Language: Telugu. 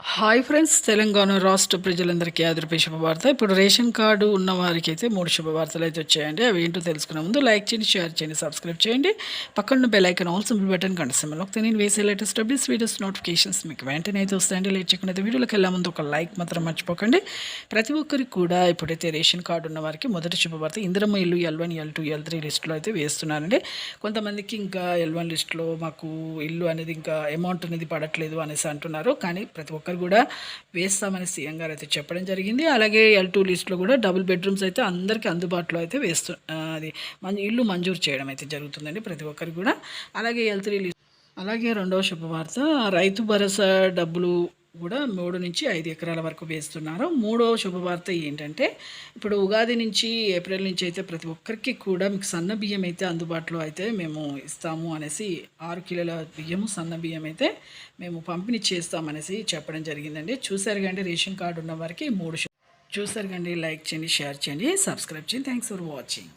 హాయ్ ఫ్రెండ్స్ తెలంగాణ రాష్ట్ర ప్రజలందరికీ ఆదరపై శుభవార్త. ఇప్పుడు రేషన్ కార్డు ఉన్న వారికి అయితే మూడు శుభవార్తలు అయితే వచ్చాయండి. అవి ఏంటో తెలుసుకునే ముందు లైక్ చేయండి షేర్ చేయండి సబ్స్క్రైబ్ చేయండి. పక్కన bell icon all simple button కంటే ఒక నేను వేసే లేటెస్ట్ అప్డేట్స్ వీడియోస్ నోటిఫికేషన్స్ మీకు వెంటనే అయితే వస్తాయండి. లేట్ చేయకుండా అయితే వీడియోలోకి వెళ్ళే ముందు ఒక లైక్ మాత్రం మర్చిపోకండి. ప్రతి ఒక్కరికి కూడా ఇప్పుడైతే రేషన్ కార్డు ఉన్న వారికి మొదటి శుభవార్త ఇందిరమ్మ ఇల్లు L one L two L three లిస్టులో అయితే వేస్తున్నారండి. కొంతమందికి ఇంకా ఎల్ వన్ లిస్టులో మాకు ఇల్లు అనేది ఇంకా అమౌంట్ అనేది పడట్లేదు అనేసి అంటున్నారు. కానీ ప్రతి ఒక్కరు కూడా వేస్తామని సీఎం గారు అయితే చెప్పడం జరిగింది. అలాగే ఎల్ టూ లిస్ట్లో కూడా డబుల్ బెడ్రూమ్స్ అయితే అందరికీ అందుబాటులో అయితే వేస్తు అది మన ఇల్లు మంజూరు చేయడం అయితే జరుగుతుందండి ప్రతి ఒక్కరికి కూడా. అలాగే ఎల్ త్రీ లిస్ట్ అలాగే రెండవ శుభవార్త రైతు భరోసా డబ్బులు కూడా మూడు నుంచి ఐదు ఎకరాల వరకు వేస్తున్నారు. మూడో శుభవార్త ఏంటంటే ఇప్పుడు ఉగాది నుంచి ఏప్రిల్ నుంచి అయితే ప్రతి ఒక్కరికి కూడా మీకు సన్న బియ్యం అయితే అందుబాటులో అయితే మేము ఇస్తాము అనేసి ఆరు కిలోల బియ్యము సన్న బియ్యం అయితే మేము పంపిణీ చేస్తామనేసి చెప్పడం జరిగిందండి. చూసారు కండి రేషన్ కార్డు ఉన్న వారికి మూడు చూసారు కండి లైక్ చేయండి షేర్ చేయండి సబ్స్క్రైబ్ చేయండి. Thanks for watching